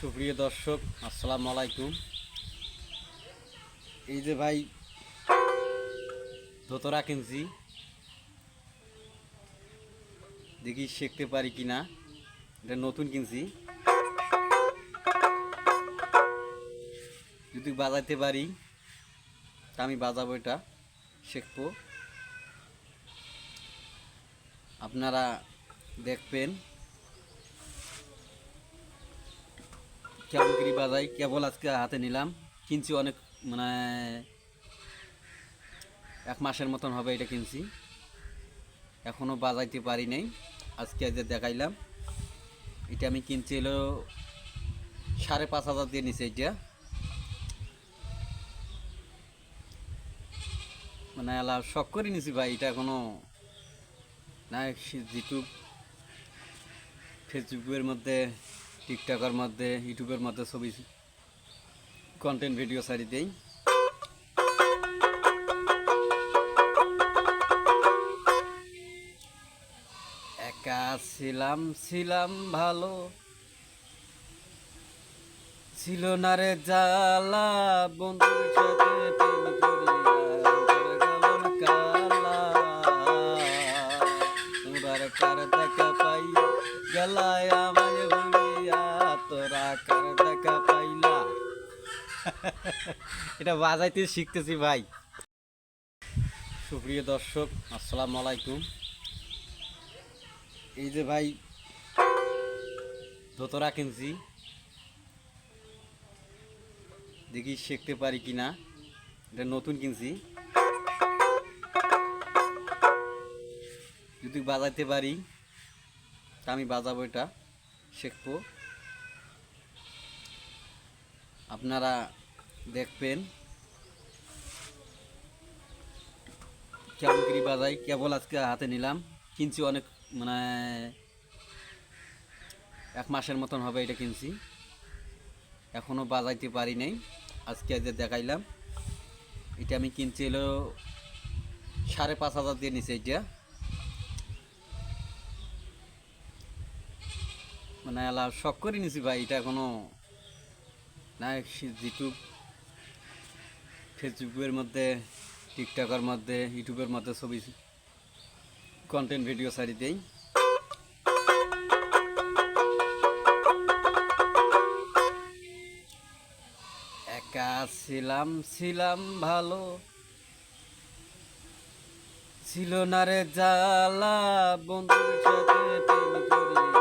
সুপ্রিয় দর্শক, আসসালাম আলাইকুম। এই যে ভাই দোতরা কিনছি। দেখি শিখতে পারি কি না এটা নতুন কিনছি। যদি বাজাইতে পারি, তা আমি বাজাবো এটা, শিখব। আপনারা দেখবেন। করি বাজাই? কেবল আজকে হাতে নিলাম। কিনছি অনেক মানে এক মাসের মতন হবে এটা কিনছি। এখনও বাজাইতে পারি নাই। আজকে যে দেখাইলাম, এটা আমি কিনছি হলো সাড়ে পাঁচ হাজার দিয়ে নিছে এটা। মানে এলা শখ করে নিছি ভাই, এটা কোনো না যেটুক ফেসবুকের মধ্যে টিকটকের মধ্যে, ইউটিউবের মধ্যে ছবি কন্টেন্ট ভিডিও সারি দেই। একা ছিলাম ছিলাম ভালো। ছিল না রে জ্বালা, বন্ধুর সাথে এটা বাজাইতে শিখতেছি ভাই। সুপ্রিয় দর্শক, আসসালামু আলাইকুম। এই যে ভাই দোতরা কিনছি। দেখি শিখতে পারি কি না এটা নতুন কিনছি। যদি বাজাইতে পারি আমি বাজাবো এটা, শিখব। আপনারা দেখবেন। কেমন বাজাই? কেবল আজকে হাতে নিলাম। কিনছি অনেক মানে এক মাসের মতন হবে এটা কিনছি। এখনও বাজাইতে পারি নাই। আজকে যে দেখাইলাম, এটা আমি কিনছি হলো সাড়ে পাঁচ হাজার দিয়ে নিছে এটা। মানে এলা শখ করে নিছি ভাই, এটা কোনো না যেটুক ফেসবুকের মধ্যে, টিকটকের মধ্যে, ইউটিউবের মধ্যে ছবি কন্টেন্ট ভিডিও সারি দেই। একা ছিলাম ছিলাম ভালো। ছিল না রে জ্বালা, বন্ধুর সাথে প্রেম করিয়া